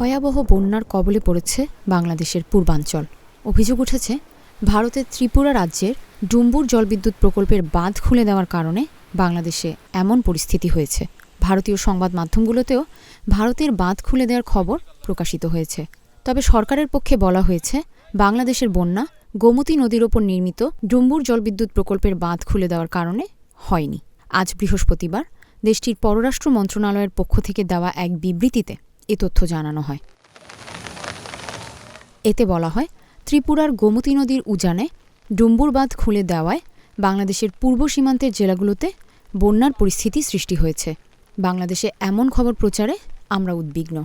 ভয়াবহ বন্যার কবলে পড়েছে বাংলাদেশের পূর্বাঞ্চল। অভিযোগ উঠেছে, ভারতের ত্রিপুরা রাজ্যের ডুম্বুর জলবিদ্যুৎ প্রকল্পের বাঁধ খুলে দেওয়ার কারণে বাংলাদেশে এমন পরিস্থিতি হয়েছে। ভারতীয় সংবাদ মাধ্যমগুলোতেও ভারতের বাঁধ খুলে দেওয়ার খবর প্রকাশিত হয়েছে। তবে সরকারের পক্ষে বলা হয়েছে, বাংলাদেশের বন্যা গোমতী নদীর ওপর নির্মিত ডুম্বুর জলবিদ্যুৎ প্রকল্পের বাঁধ খুলে দেওয়ার কারণে হয়নি। আজ বৃহস্পতিবার দেশটির পররাষ্ট্র মন্ত্রণালয়ের পক্ষ থেকে দেওয়া এক বিবৃতিতে এ তথ্য জানানো হয়। এতে বলা হয়, ত্রিপুরার গোমতী নদীর উজানে ডুম্বুর বাঁধ খুলে দেওয়ায় বাংলাদেশের পূর্ব সীমান্তের জেলাগুলোতে বন্যার পরিস্থিতি সৃষ্টি হয়েছে। বাংলাদেশে এমন খবর প্রচারে আমরা উদ্বিগ্ন।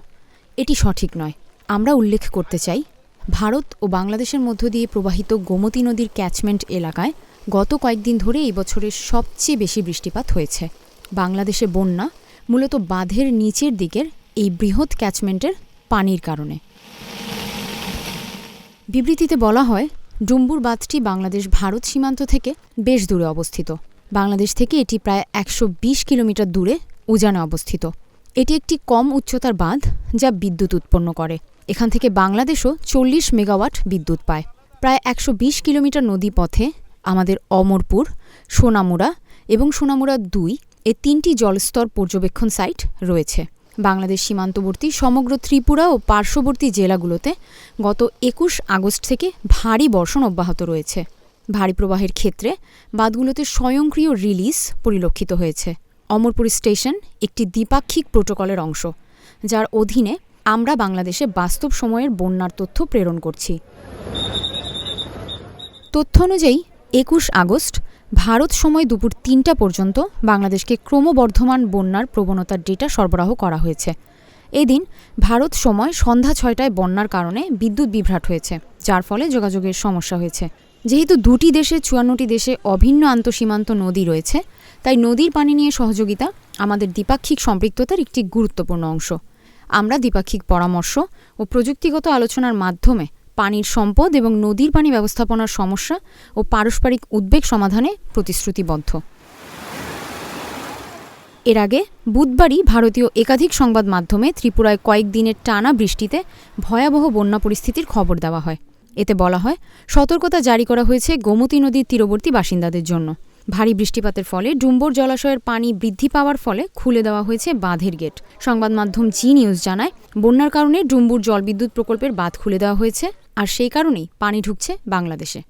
এটি সঠিক নয়। আমরা উল্লেখ করতে চাই, ভারত ও বাংলাদেশের মধ্য দিয়ে প্রবাহিত গোমতী নদীর ক্যাচমেন্ট এলাকায় গত কয়েকদিন ধরে এই বছরের সবচেয়ে বেশি বৃষ্টিপাত হয়েছে। বাংলাদেশে বন্যা মূলত বাঁধের নিচের দিকের এই বৃহৎ ক্যাচমেন্টের পানির কারণে। বিবৃতিতে বলা হয়, ডুম্বুর বাঁধটি বাংলাদেশ ভারত সীমান্ত থেকে বেশ দূরে অবস্থিত। বাংলাদেশ থেকে এটি প্রায় একশো বিশ কিলোমিটার দূরে উজানে অবস্থিত। এটি একটি কম উচ্চতার বাঁধ যা বিদ্যুৎ উৎপন্ন করে। এখান থেকে বাংলাদেশও চল্লিশ মেগাওয়াট বিদ্যুৎ পায়। প্রায় একশো বিশ কিলোমিটার নদী পথে আমাদের অমরপুর, সোনামুড়া এবং সোনামুড়া দুই এ তিনটি জলস্তর পর্যবেক্ষণ সাইট রয়েছে। বাংলাদেশ সীমান্তবর্তী সমগ্র ত্রিপুরা ও পার্শ্ববর্তী জেলাগুলোতে গত একুশ আগস্ট থেকে ভারী বর্ষণ অব্যাহত রয়েছে। ভারী প্রবাহের ক্ষেত্রে বাঁধগুলোতে স্বয়ংক্রিয় রিলিজ পরিলক্ষিত হয়েছে। অমরপুর স্টেশন একটি দ্বিপাক্ষিক প্রোটোকলের অংশ, যার অধীনে আমরা বাংলাদেশে বাস্তব সময়ের বন্যার তথ্য প্রেরণ করছি। তথ্য অনুযায়ী, একুশ আগস্ট ভারত সময় দুপুর তিনটা পর্যন্ত বাংলাদেশকে ক্রমবর্ধমান বন্যার প্রবণতার ডেটা সরবরাহ করা হয়েছে। এদিন ভারত সময় সন্ধ্যা ছয়টায় বন্যার কারণে বিদ্যুৎ বিভ্রাট হয়েছে, যার ফলে যোগাযোগের সমস্যা হয়েছে। যেহেতু দুটি দেশে, চুয়ান্নটি দেশে অভিন্ন আন্তঃসীমান্ত নদী রয়েছে, তাই নদীর পানি নিয়ে সহযোগিতা আমাদের দ্বিপাক্ষিক সম্পৃক্ততার একটি গুরুত্বপূর্ণ অংশ। আমরা দ্বিপাক্ষিক পরামর্শ ও প্রযুক্তিগত আলোচনার মাধ্যমে পানির সম্পদ এবং নদীর পানি ব্যবস্থাপনার সমস্যা ও পারস্পরিক উদ্বেগ সমাধানে প্রতিশ্রুতিবদ্ধ। এর আগে বুধবারই ভারতীয় একাধিক সংবাদ মাধ্যমে ত্রিপুরায় কয়েকদিনের টানা বৃষ্টিতে ভয়াবহ বন্যা পরিস্থিতির খবর দেওয়া হয়। এতে বলা হয়, সতর্কতা জারি করা হয়েছে গোমতী নদীর তীরবর্তী বাসিন্দাদের জন্য। ভারী বৃষ্টিপাতের ফলে ডুম্বর জলাশয়ের পানি বৃদ্ধি পাওয়ার ফলে খুলে দেওয়া হয়েছে বাঁধের গেট। সংবাদ মাধ্যম জি নিউজ জানায়, বন্যার কারণে ডুম্বুর জলবিদ্যুৎ প্রকল্পের বাঁধ খুলে দেওয়া হয়েছে। আর সেই কারণেই পানি ঢুকছে বাংলাদেশে।